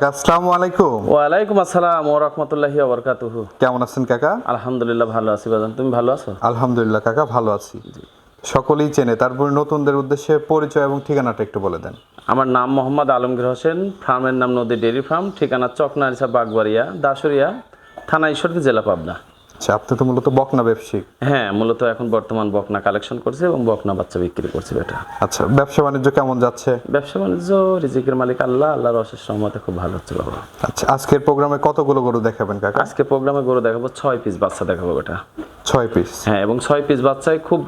কাকা আসসালামু আলাইকুম। ওয়ালাইকুম আসসালাম ওয়া রাহমাতুল্লাহি ওয়া বারাকাতুহু। কেমন আছেন কাকা? আলহামদুলিল্লাহ ভালো আছি বাজান তুমি ভালো আছো? আলহামদুলিল্লাহ কাকা ভালো আছি। সকলেই চেনে তারপরে নতুনদের উদ্দেশ্যে পরিচয় এবং ঠিকানাটা একটু বলে দেন। আমার নাম মোহাম্মদ আলমগীর হোসেন ফার্মের নাম নদী ডেরি ফার্ম ঠিকানা চকনারিসা বাগবাড়িয়া দাসুরিয়া থানা ঈশ্বরদী জেলা পাবনা। আচ্ছা আপনি তো মূলত বকনা ব্যবসায়িক হ্যাঁ মূলত এখন বর্তমান বকনা কালেকশন করছে এবং বকনা বাচ্চা বিক্রি করছে এটা আচ্ছা ব্যবসা বাণিজ্য কেমন যাচ্ছে? ব্যবসা বাণিজ্য রিজিকের মালিক আল্লাহ আল্লাহর অশেষ রহমতে খুব ভালো হচ্ছে বাবা। আচ্ছা আজকের প্রোগ্রামে কতগুলো গরু দেখাবেন কাকা? আজকে প্রোগ্রামে গরু দেখাবো ছয় পিস বাচ্চা দেখাবো এটা ছয় পিস? হ্যাঁ এবং ছয় পিস বাচ্চায় খুব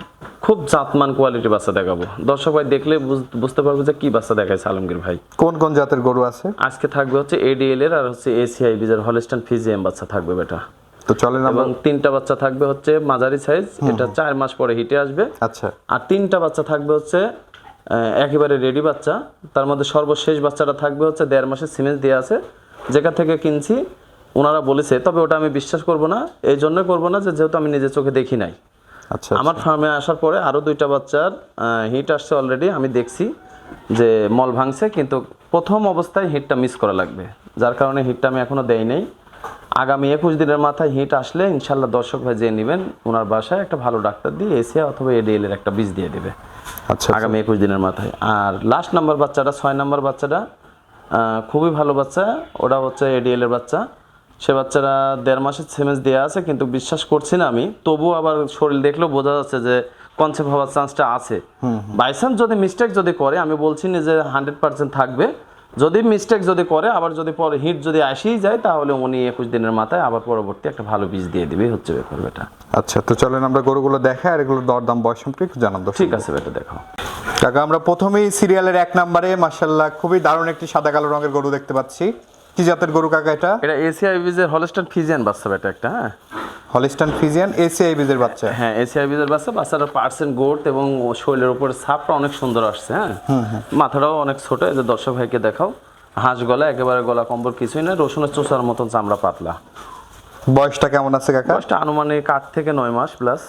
খুব জাতমান কোয়ালিটি বাচ্চা দেখাবো। দর্শক ভাই দেখলে বুঝতে পারবে যে কি বাচ্চা দেখাইছে আলমগীর ভাই। কোন কোন জাতের গরু আছে? আজকে থাকবে হচ্ছে এডিএল এর আর হচ্ছে এসিআই বিজের হলস্টান ফিজিএম বাচ্চা থাকবে বেটা। তো চলেন এবং তিনটা বাচ্চা থাকবে হচ্ছে মাঝারি সাইজ এটা চার মাস পরে হিটে আসবে। আচ্ছা। আর তিনটা বাচ্চা থাকবে হচ্ছে একেবারে রেডি বাচ্চা। তার মধ্যে সর্বশেষ বাচ্চাটা থাকবে হচ্ছে দেড় মাসের সিমেন্স দেওয়া আছে যেটা থেকে কিনছি। ওনারা বলেছে তবে ওটা আমি বিশ্বাস করব না। এই জন্য করব না যে যেহেতু আমি নিজের চোখে দেখি নাই। আচ্ছা আমার ফার্মে আসার পরে আরও দুইটা বাচ্চার হিট আসছে অলরেডি আমি দেখছি যে মল ভাঙছে কিন্তু প্রথম অবস্থায় হিটটা মিস করা লাগবে। যার কারণে হিটটা আমি এখনও দেই নাই। আগামী একুশ দিনের মাথায় হিট আসলে ইনশাল্লাহ দর্শক ভাই যে নেবেন ওনার বাসায় একটা ভালো ডাক্তার দিয়ে এসিয়া অথবা এডিএল এর একটা বীজ দিয়ে দেবে আচ্ছা আগামী একুশ দিনের মাথায়। আর লাস্ট নাম্বার বাচ্চাটা ছয় নাম্বার বাচ্চাটা খুবই ভালো বাচ্চা ওটা হচ্ছে এডিএল এর বাচ্চা। সে বাচ্চারা দেড় মাসের সেমেন্স দেওয়া আছে কিন্তু বিশ্বাস করছি না আমি তবুও আবার শরীর দেখলেও বোঝা যাচ্ছে যে কনসেপ্ট হওয়ার চান্সটা আছে। বাইচান্স যদি মিস্টেক যদি করে আমি বলছি না যে হান্ড্রেড পার্সেন্ট থাকবে যদি মিস্টেক যদি করে আবার যদি পরে হিট যদি আসেই যায় তাহলে উনি একুশ দিনের মাথায় আবার পরবর্তী একটা ভালো বীজ দিয়ে দিবে হচ্ছে ব্যাপার বেটা আচ্ছা তো চলেন আমরা গরুগুলো দেখাই আর এগুলোর দরদাম বয়স সম্পর্কে জানান ঠিক আছে বেটা দেখো কাকা আমরা প্রথমেই সিরিয়ালের এক নম্বরে মাসাল্লাহ খুবই দারুণ একটি সাদা কালো রঙের গরু দেখতে পাচ্ছি। কি জাতের গরু কাকা এটা? এটা এসিআই বীজের হলস্টান ফিজিয়ান বাচ্চা বেটা একটা হ্যাঁ। হলিস্টান ফিজিয়ান এসিআই বীজের বাচ্চা। হ্যাঁ এসিআই বীজের বাচ্চা বাচ্চাটার পার্সেন্ট গোট এবং শরীরের উপরে ছাপটা অনেক সুন্দর আসছে হ্যাঁ। মাথাটাও অনেক ছোট এই যে দর্শক ভাইকে দেখাও। হাঁস গলা একেবারে গলা কম্বল কিছুই না রসুনের চোষার মতন চামড়া পাতলা। বয়সটা কেমন আছে কাকা? বয়সটা আনুমানিক আট থেকে নয় মাস প্লাস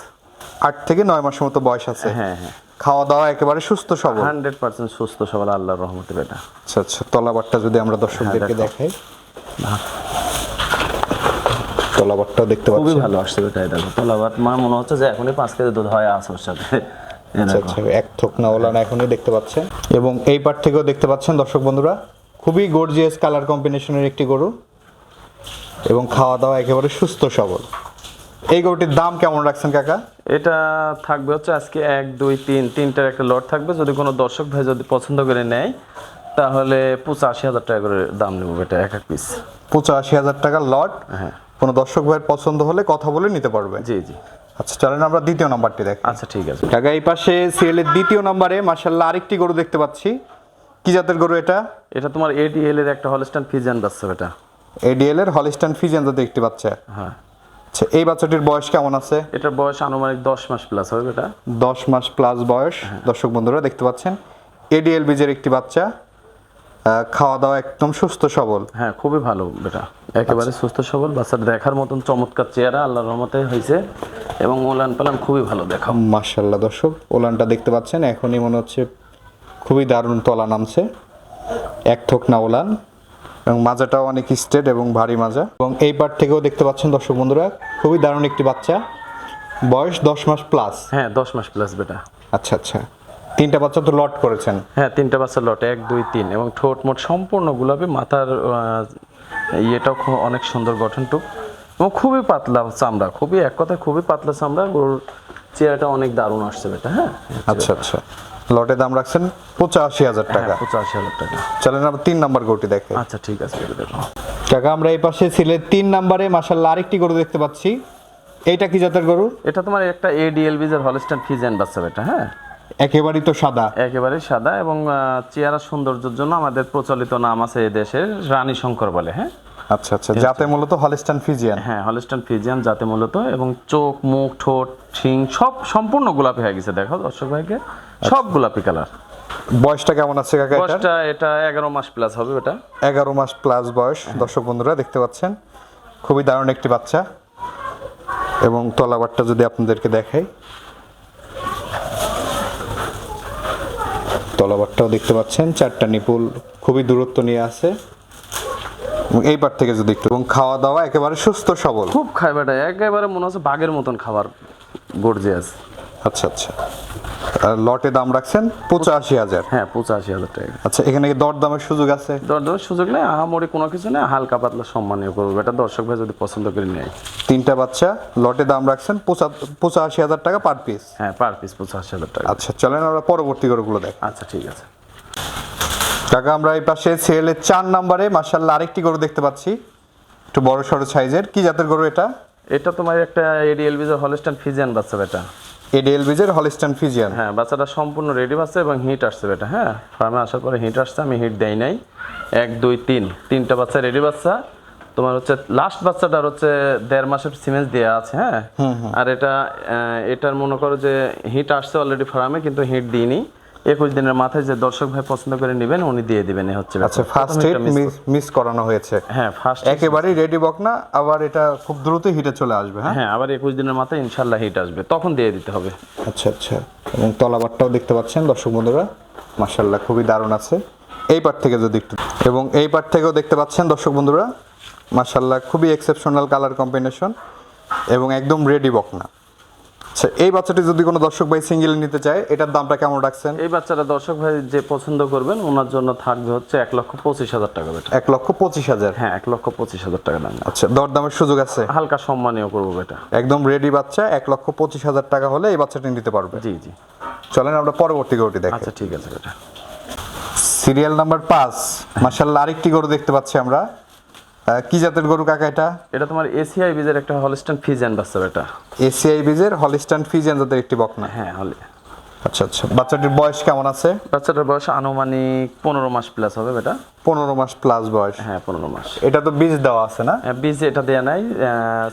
আট থেকে নয় মাসের মতো বয়স আছে। হ্যাঁ হ্যাঁ। খাওয়া দাওয়া একেবারে সুস্থ সবল। হান্ড্রেড পার্সেন্ট সুস্থ সবল আল্লাহর রহমতে বেটা। আচ্ছা আচ্ছা তলাবারটা যদি আমরা দর্শকদেরকে হ্যাঁ, দেখাই। তলাবারটাও দেখতে খুবই ভালো আসছে বেটা এটা আমার মনে হচ্ছে যে এখনই পাঁচ কেজি দুধ হয় আছে ওর সাথে। আচ্ছা আচ্ছা এক থোক না ওলান এখনই দেখতে পাচ্ছেন। এবং এই পার থেকেও দেখতে পাচ্ছেন দর্শক বন্ধুরা খুবই গর্জিয়াস কালার কম্বিনেশনের একটি গরু। এবং খাওয়া দাওয়া একেবারে সুস্থ সবল। এই গরুটির দাম কেমন রাখছেন কাকা? এটা থাকবে হচ্ছে আজকে এক দুই তিন তিনটার একটা লট থাকবে। যদি কোনো দর্শক ভাই যদি পছন্দ করে নেয় তাহলে পঁচাশি হাজার টাকা করে দাম নেব এটা এক এক পিস পঁচাশি হাজার টাকা লট? হ্যাঁ। কোনো দর্শক ভাইয়ের পছন্দ হলে কথা বলে নিতে পারবে। জি জি। আচ্ছা চলেন আমরা দ্বিতীয় নাম্বারটি দেখ। আচ্ছা ঠিক আছে। কাকা এই পাশে সিএলের দ্বিতীয় নম্বরে মার্শাল্লাহ আরেকটি গরু দেখতে পাচ্ছি। কি জাতের গরু এটা? এটা তোমার এডিএল এর একটা হলস্টান ফিজিয়ান বাচ্চা এটা এডিএল এর হলিস্টান ফিজিয়ান জাতের একটি বাচ্চা হ্যাঁ। আচ্ছা এই বাচ্চাটির বয়স কেমন আছে? এটার বয়স আনুমানিক দশ মাস প্লাস হবে এটা দশ মাস প্লাস বয়স। দর্শক বন্ধুরা দেখতে পাচ্ছেন? এডিএল বীজের একটি বাচ্চা খাওয়া দাওয়া একদম সুস্থ সবল। হ্যাঁ খুবই ভালো বেটা। একেবারে সুস্থ সবল। বাচ্চাটা দেখার মতন চমৎকার চেহারা আল্লাহর রহমতে হয়েছে এবং ওলান পালান খুবই ভালো দেখাও। মার্শাল্লাহ দর্শক ওলানটা দেখতে পাচ্ছেন? এখনই মনে হচ্ছে খুবই দারুণ তলা নামছে। এক থোক না ওলান। এবং মাজাটাও অনেক স্টেট এবং ভারী মাজা। এবং এই পার থেকেও দেখতে পাচ্ছেন দর্শক বন্ধুরা খুবই দারুণ একটি বাচ্চা। বয়স দশ মাস প্লাস হ্যাঁ দশ মাস প্লাস বেটা। আচ্ছা আচ্ছা। তিনটা বাচ্চা তো লট করেছেন। হ্যাঁ তিনটা বাচ্চা লট এক দুই তিন এবং ঠোঁট মোট সম্পূর্ণ গোলাপি। মাথার ইয়েটাও খুব অনেক সুন্দর গঠনটুক এবং খুবই পাতলা চামড়া খুবই এক কথায় খুবই পাতলা চামড়া। গরুর চেহারাটা অনেক দারুণ আসছে বেটা হ্যাঁ? আচ্ছা আচ্ছা। লটে দাম রাখছেন পঁচাশি হাজার টাকা। হ্যাঁ পঁচাশি হাজার টাকা। চলেন আমরা তিন নাম্বার গরুটি দেখে। আচ্ছা ঠিক আছে কাকা আমরা এই পাশে ছিলে তিন নাম্বারে মাসাল্লাহ আরেকটি গরু দেখতে পাচ্ছি। এইটা কি জাতের গরু? এটা তোমার একটা এডিএল বিজের হলস্টান ফিজেন বাচ্চা এটা হ্যাঁ? একেবারেই তো সাদা। একেবারে সাদা এবং চেহারা সৌন্দর্যের জন্য আমাদের প্রচলিত নাম আছে এই দেশের রানী শঙ্কর বলে হ্যাঁ? আচ্ছা আচ্ছা যাতে মূলত হলিস্টান ফিজিয়ান হ্যাঁ হলস্টান ফিজিয়ান যাতে মূলত এবং চোখ মুখ ঠোঁট শিং সব সম্পূর্ণ গোলাপি হয়ে গেছে দেখো দর্শক ভাইকে। সব গোলাপি কালার বয়সটা কেমন আছে কাকা এটা বয়সটা এটা এগারো মাস প্লাস হবে এগারো মাস প্লাস বয়স দর্শক বন্ধুরা দেখতে পাচ্ছেন। খুবই দারুণ একটি বাচ্চা। এবং তলাবারটা যদি আপনাদেরকে দেখাই। তলাবারটাও দেখতে পাচ্ছেন চারটা নিপুল খুবই দূরত্ব নিয়ে আছে। এই পার থেকে যদি একটু এবং খাওয়া দাওয়া একেবারে সুস্থ সবল। খুব খায় বেটা একেবারে মনে হচ্ছে বাঘের মতন খাবার গর্জিয়াস আচ্ছা আচ্ছা। লটে দাম রাখছেন পঁচাশি হাজার। হ্যাঁ পঁচাশি হাজার টাকা। আচ্ছা এখানে কি দর দামের সুযোগ আছে? দরদামের সুযোগ নেই আহামরি কোনো কিছু নেই হালকা পাতলা সম্মানীয় করব। এটা দর্শক ভাই যদি পছন্দ করে নেয়। তিনটা বাচ্চা লটে দাম রাখছেন পঁচা- পঁচাশি হাজার টাকা পার পিস হ্যাঁ পার পিস পঁচাশি হাজার টাকা। আচ্ছা চলেন আমরা পরবর্তী গরুগুলো দেখ। আচ্ছা ঠিক আছে। কাকা আমরা এই পাশে সিএলের চার নাম্বারে মার্শাল্লাহ আরেকটি গরু দেখতে পাচ্ছি। একটু বড় সড়ো সাইজের। কি জাতের গরু এটা? এটা তোমার একটা এডিএল বিজের হলস্টান ফিজিয়ান বাচ্চা বেটা। এডিএল বিজের হলিস্টান ফিজিয়ান হ্যাঁ বাচ্চাটা সম্পূর্ণ রেডি বাচ্চা এবং হিট আসছে বেটা হ্যাঁ? ফার্মে আসার পরে হিট আসছে আমি হিট দেই নাই। এক দুই তিন। তিনটা বাচ্চা রেডি বাচ্চা। তোমার হচ্ছে লাস্ট বাচ্চাটার হচ্ছে দেড় মাসের সিমেন্স দেওয়া আছে হ্যাঁ? আর এটা এটার মনে করো যে হিট আসছে অলরেডি ফার্মে কিন্তু হিট দিইনি। একুশ দিনের মাথায় যে দর্শক ভাই পছন্দ করে নেবেন উনি দিয়ে দিবেন হচ্ছে আচ্ছা ফার্স্ট হিট মিস করানো হয়েছে। হ্যাঁ ফার্স্ট একেবারেই রেডি বক না আবার এটা খুব দ্রুত হিটে চলে আসবে হ্যাঁ? হ্যাঁ আবার একুশ দিনের মাথায় ইনশাল্লাহ হিট আসবে তখন দিয়ে দিতে হবে। আচ্ছা আচ্ছা এবং তলাবারটাও দেখতে পাচ্ছেন দর্শক বন্ধুরা মার্শাল্লাহ খুবই দারুণ আছে। এই পার থেকে যদি একটু এবং এই পার থেকেও দেখতে পাচ্ছেন দর্শক বন্ধুরা মার্শাল্লাহ খুবই এক্সেপশনাল কালার কম্বিনেশন এবং একদম রেডি বকনা আচ্ছা এই বাচ্চাটি যদি কোনো দর্শক ভাই সিঙ্গেল নিতে চায় এটার দামটা কেমন রাখছেন? এই বাচ্চাটা দর্শক ভাই যে পছন্দ করবেন ওনার জন্য থাকবে হচ্ছে এক লক্ষ পঁচিশ হাজার টাকা বেটা। এক লক্ষ পঁচিশ হাজার? হ্যাঁ এক লক্ষ পঁচিশ হাজার টাকা দাম। আচ্ছা দরদামের সুযোগ আছে? হালকা সম্মানীয় করব বেটা। একদম রেডি বাচ্চা এক লক্ষ পঁচিশ হাজার টাকা হলে এই বাচ্চাটি নিতে পারবে। জি জি। চলেন আমরা পরবর্তী গরুটি দেখি। আচ্ছা ঠিক আছে বেটা। সিরিয়াল নাম্বার পাঁচ। মার্শাল্লাহ আরেকটি গরু দেখতে পাচ্ছি আমরা। কি জাতের গরু কাকা এটা? এটা তোমার এসিআই বিজের একটা হলস্টান ফিজেন বাচ্চা বেটা। এসিআই বীজের হলিস্টান ফিজেন জাতের একটি বকনা। হ্যাঁ হলে। আচ্ছা আচ্ছা। বাচ্চাটির বয়স কেমন আছে? বাচ্চাটার বয়স আনুমানিক পনেরো মাস প্লাস হবে বেটা। পনেরো মাস প্লাস বয়স। হ্যাঁ পনেরো মাস। এটা তো বীজ দেওয়া আছে না? হ্যাঁ, বীজ এটা দেয়া নাই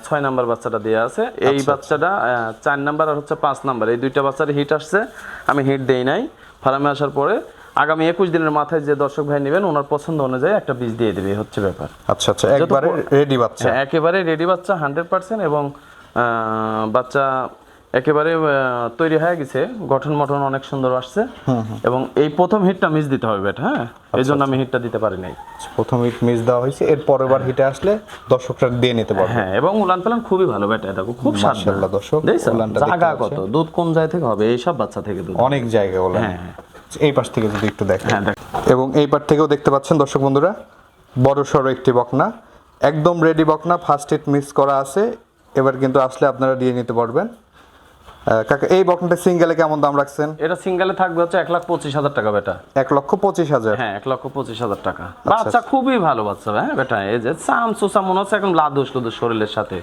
ছয় নাম্বার বাচ্চাটা দেয়া আছে। এই বাচ্চাটা আহ, চার নাম্বার আর হচ্ছে পাঁচ নাম্বার। এই দুইটা বাচ্চার হিট আসছে আমি হিট দেই নাই। ফার্মে আসার পরে আগামী একুশ দিনের মাথায় যে দর্শক ভাই নেবেন ওনার পছন্দ অনুযায়ী একটা বীজ দিয়ে দেবে হচ্ছে ব্যাপার। আচ্ছা আচ্ছা একবারে রেডি বাচ্চা। হ্যাঁ একেবারে রেডি বাচ্চা হান্ড্রেড পার্সেন্ট এবং বাচ্চা একেবারে তৈরি হয়ে গেছে। গঠন মঠন অনেক সুন্দর আসছে। এবং এই প্রথম হিটটা মিস দিতে হবে বেটা হ্যাঁ? এই জন্য আমি হিটটা দিতে পারি নাই। প্রথম হিট মিস দেওয়া হয়েছে এর পরের বার হিটে আসলে দর্শকরা দিয়ে নিতে পারবে। হ্যাঁ এবং উলান পালান খুবই ভালো বেটা দেখো খুব মাশাআল্লাহ দর্শক, উলানটা জায়গা কত দুধ কোন জায়গা থেকে হবে এইসব বাচ্চা থেকে দুধ। অনেক জায়গা হ্যাঁ, হ্যাঁ। এই পাশ থেকে যদি একটু দেখেন। হ্যাঁ দেখ এবং এই পার থেকেও দেখতে পাচ্ছেন দর্শক বন্ধুরা বড় সড়ো একটি বকনা। একদম রেডি বকনা ফার্স্ট হিট মিস করা আছে। এবার কিন্তু আসলে আপনারা দিয়ে নিতে পারবেন। কাকা এই বকনাটা সিঙ্গেলে কেমন দাম রাখছেন? এটা সিঙ্গেলে থাকবে হচ্ছে এক লাখ পঁচিশ হাজার টাকা বেটা। এক লক্ষ পঁচিশ হাজার? হ্যাঁ এক লক্ষ পঁচিশ হাজার টাকা। আচ্ছা, বাচ্চা খুবই ভালো বাচ্চা হ্যাঁ বেটা এই যে চাম চুচা মনে হচ্ছে এখন লাদুস লুদুস শরীরের সাথে।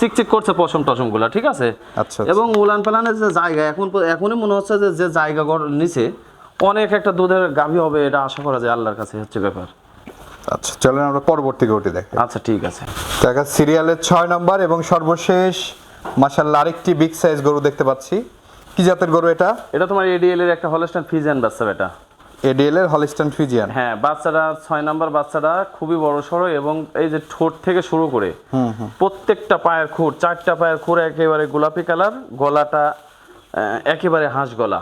চিকচিক করছে পশম টসমগুলা ঠিক আছে? আচ্ছা, এবং উলান পালানের যে জায়গা এখন এখনই মনে হচ্ছে যে যে জায়গা নিচে অনেক একটা দুধের গাভী হবে এটা আশা করা যায় আল্লাহর কাছে হচ্ছে ব্যাপার। আচ্ছা চলেন আমরা পরবর্তী গরুটি দেখি। আচ্ছা ঠিক আছে। দেখা সিরিয়ালের ছয় নম্বর এবং সর্বশেষ মাসাল্লাহ আরেকটি বিগ সাইজ গরু দেখতে পাচ্ছি। কি জাতের গরু এটা? এটা তোমার এডিএল এর একটা হলস্টান ফিজিয়ান বাচ্চা বেটা। এডিএল এর হলিস্টান ফিজিয়ান হ্যাঁ বাচ্চাটা ছয় নাম্বার বাচ্চাটা খুবই বড় সড়ো এবং এই যে ঠোঁট থেকে শুরু করে প্রত্যেকটা পায়ের খুর চারটা পায়ের খুর একেবারে গোলাপি কালার গলাটা একেবারে হাঁস গলা।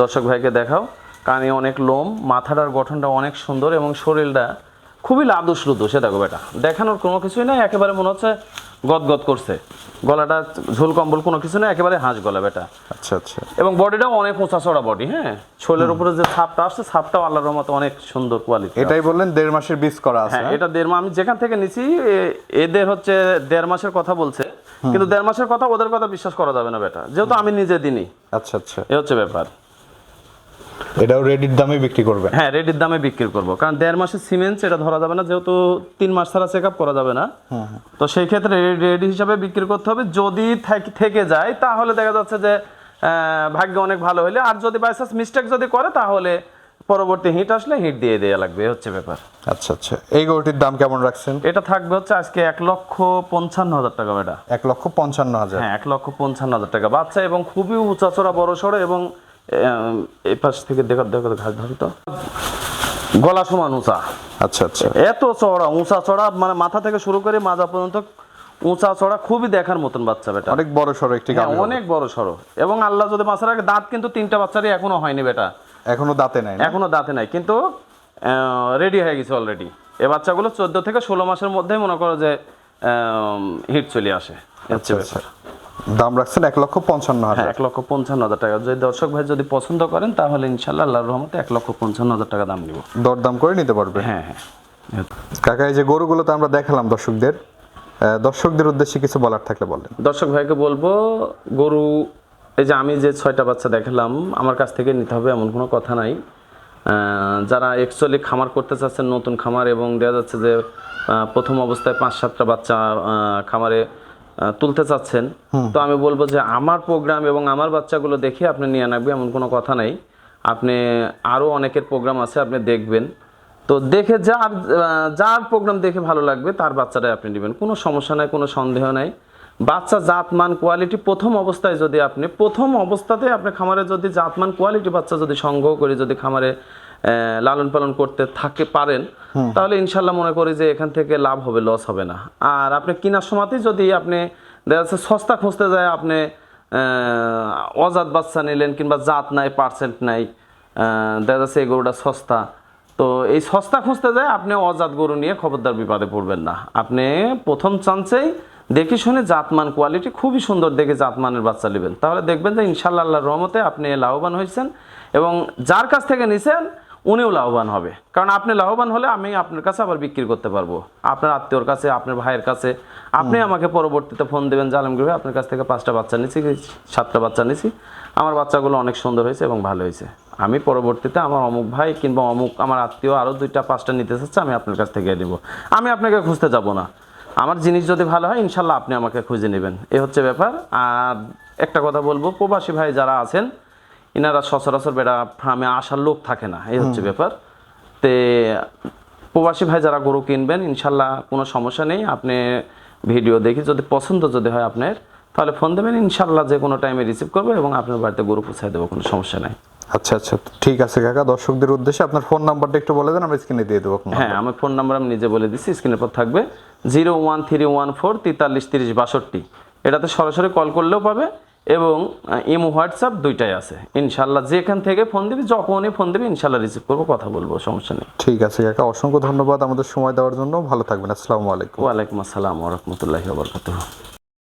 দর্শক ভাইকে দেখাও। কানে অনেক লোম মাথাটার গঠনটা অনেক সুন্দর এবং শরীরটা খুবই লাদুস লুদুস সে দেখো বেটা। দেখানোর কোনো কিছুই নাই একেবারে মনে হচ্ছে গদগদ করছে। গলাটা ঝোল কম্বল কোনো কিছু নেই একেবারে হাঁস গলা বেটা। আচ্ছা আচ্ছা। এবং বডিটাও অনেক উঁচা চড়া বডি হ্যাঁ? শোলের উপরে যে ছাপটা আসছে ছাপটাও আল্লাহর রহমতে অনেক সুন্দর কোয়ালিটি এটাই বললেন দেড় মাসের বীজ করা আছে হ্যাঁ এটা দেড় মাস আমি যেখান থেকে নিছি এদের হচ্ছে দেড় মাসের কথা বলছে কিন্তু দেড় মাসের কথা ওদের কথা বিশ্বাস করা যাবে না বেটা। যেহেতু আমি নিজে দিনই। আচ্ছা আচ্ছা। এ হচ্ছে ব্যাপার। এটাও রেডির দামে বিক্রি করবে। হ্যাঁ রেডির দামে বিক্রি করব। কারণ দেড় মাসের সিমেন্ট এটা ধরা যাবে না যেহেতু তিন মাস ছাড়া চেক আপ করা যাবে না। তো সেই ক্ষেত্রে রেডি হিসাবে বিক্রি করতে হবে। যদি থাক- যায় তাহলে দেখা যাচ্ছে যে ভাগ্য অনেক ভালো হলে আর যদি বাই চান্স মিস্টেক যদি করে তাহলে পরবর্তী হিট আসলে হিট দিয়ে দেওয়া লাগবে হচ্ছে ব্যাপার। আচ্ছা আচ্ছা। এই গরুটির দাম কেমন রাখছেন? এটা থাকবে হচ্ছে আজকে এক লক্ষ পঞ্চান্ন হাজার টাকা বেটা। এক লক্ষ পঞ্চান্ন হাজার। হ্যাঁ এক লক্ষ পঞ্চান্ন হাজার টাকা। বাচ্চা এবং খুবই উঁচাচড়া বড় সড়ো এবং এই পাশ থেকে দেখো দেখো ঘাস ধরি তো গলা সমান উঁচা। আচ্ছা আচ্ছা। এত চড়া উঁচা চড়া মানে মাথা থেকে শুরু করে মাজা পর্যন্ত উঁচা চড়া খুবই দেখার মতন বাচ্চা বেটা। অনেক বড় সড়ো একটি হ্যাঁ, অনেক বড় সড়ো। এবং আল্লাহ যদি মাছের আগে দাঁত কিন্তু তিনটা বাচ্চারই এখনও হয়নি বেটা। এখনও দাঁতে নাই? এখনও দাঁতে নাই কিন্তু রেডি হয়ে গেছে অলরেডি এ বাচ্চাগুলো চোদ্দ থেকে ষোলো মাসের মধ্যেই মনে করো যে হিট চলে আসে। আচ্ছা। ব্যাপার। দাম রাখছেন এক লক্ষ পঞ্চান্ন হ্যাঁ হাজার এক লক্ষ পঞ্চান্ন হাজার টাকা। যদি দর্শক ভাই যদি পছন্দ করেন তাহলে ইনশাল্লাহ আল্লাহর রহমতে এক লক্ষ পঞ্চান্ন হাজার টাকা দাম নিব। দরদাম করে নিতে পারবে? হ্যাঁ হ্যাঁ। কাকা এই যে গরুগুলো তো আমরা দেখালাম দর্শকদের দর্শকদের উদ্দেশ্যে কিছু বলার থাকলে বলেন দর্শক ভাইকে বলব গরু এই যে আমি যে ছয়টা বাচ্চা দেখালাম আমার কাছ থেকে নিতে হবে এমন কোনো কথা নাই। যারা অ্যাকচুয়ালি খামার করতে চাচ্ছেন নতুন খামার এবং দেখা যাচ্ছে যে প্রথম অবস্থায় পাঁচ সাতটা বাচ্চা খামারে তুলতে চাচ্ছেন তো আমি বলব যে আমার প্রোগ্রাম এবং আমার বাচ্চাগুলো দেখে আপনি নিয়ে নাকবে এমন কোনো কথা নাই। আপনি আরও অনেকের প্রোগ্রাম আছে আপনি দেখবেন। তো দেখে যার যার প্রোগ্রাম দেখে ভালো লাগবে তার বাচ্চাটাই আপনি নেবেন। কোনো সমস্যা নাই কোনো সন্দেহ নাই। বাচ্চা জাতমান কোয়ালিটি প্রথম অবস্থায় যদি আপনি প্রথম অবস্থাতে আপনি খামারে যদি জাতমান কোয়ালিটি বাচ্চা যদি সংগ্রহ করে যদি খামারে লালন পালন করতে থাকে পারেন তাহলে ইনশাল্লাহ মনে করি যে এখান থেকে লাভ হবে লস হবে না। আর আপনি কেনার সময়তেই যদি আপনি দেখা যাচ্ছে সস্তা খুঁজতে যায় আপনি অজাত বাচ্চা নিলেন কিংবা জাত নাই পার্সেন্ট নাই দেখা যাচ্ছে এই গরুটা সস্তা। তো এই সস্তা খুঁজতে যায় আপনি অজাত গরু নিয়ে খবরদার বিপদে পড়বেন না। আপনি প্রথম চান্সেই দেখে শুনে জাতমান কোয়ালিটি খুবই সুন্দর দেখে জাতমানের বাচ্চা নেবেন। তাহলে দেখবেন যে ইনশাল্লাহ আল্লাহর রহমতে আপনি লাভবান হয়েছেন এবং যার কাছ থেকে নিছেন উনিও লাভবান হবে। কারণ আপনি লাভবান হলে আমি আপনার কাছে আবার বিক্রি করতে পারব। আপনার আত্মীয়র কাছে আপনার ভাইয়ের কাছে। আপনি আমাকে পরবর্তীতে ফোন দেবেন জালামগীর ভাই আপনার কাছ থেকে পাঁচটা বাচ্চা নিছি সাতটা বাচ্চা নিছি। আমার বাচ্চাগুলো অনেক সুন্দর হয়েছে এবং ভালো হয়েছে। আমি পরবর্তীতে আমার অমুক ভাই কিংবা অমুক আমার আত্মীয় আরও দুইটা পাঁচটা নিতে চাচ্ছে আমি আপনার কাছ থেকে নেব। আমি আপনাকে খুঁজতে যাব না। আমার জিনিস যদি ভালো হয় ইনশাল্লাহ আপনি আমাকে খুঁজে নেবেন। এ হচ্ছে ব্যাপার। আর একটা কথা বলব প্রবাসী ভাই যারা আছেন ইনারা সচরাচর বেড়া ফার্মে আসার লোক থাকে না এই হচ্ছে ব্যাপার। তে প্রবাসী ভাই যারা গরু কিনবেন ইনশাল্লাহ কোনো সমস্যা নেই। আপনি ভিডিও দেখি যদি পছন্দ যদি হয় আপনার তাহলে ফোন দেবেন ইনশাল্লাহ যে কোনো টাইমে রিসিভ করব এবং আপনার বাড়িতে গরু পৌঁছায় দেবো কোনো সমস্যা নাই। আচ্ছা আচ্ছা ঠিক আছে কাকা। দর্শকদের উদ্দেশ্যে আপনার ফোন নাম্বারটা একটু বলে দেন আমি স্ক্রিনে দিয়ে দেবো হ্যাঁ আমার ফোন নাম্বার আমি নিজে বলে দিচ্ছি স্ক্রিনের পর থাকবে। Zero one three one four তেতাল্লিশ তিরিশ বাষট্টি। এটাতে সরাসরি কল করলেও পাবে। এবং ইমো হোয়াটসঅ্যাপ দুইটাই আছে। ইনশাল্লাহ যেখান থেকে ফোন দিবি যখনই ফোন দিবি ইনশাল্লাহ রিসিভ করব কথা বলব সমস্যা নেই। ঠিক আছে একা অসংখ্য ধন্যবাদ আমাদের সময় দেওয়ার জন্য। ভালো থাকবেন আসসালামু আলাইকুম। ওয়ালাইকুম আসসালাম ওরহমতুল্লাহি ওবরকাতুহ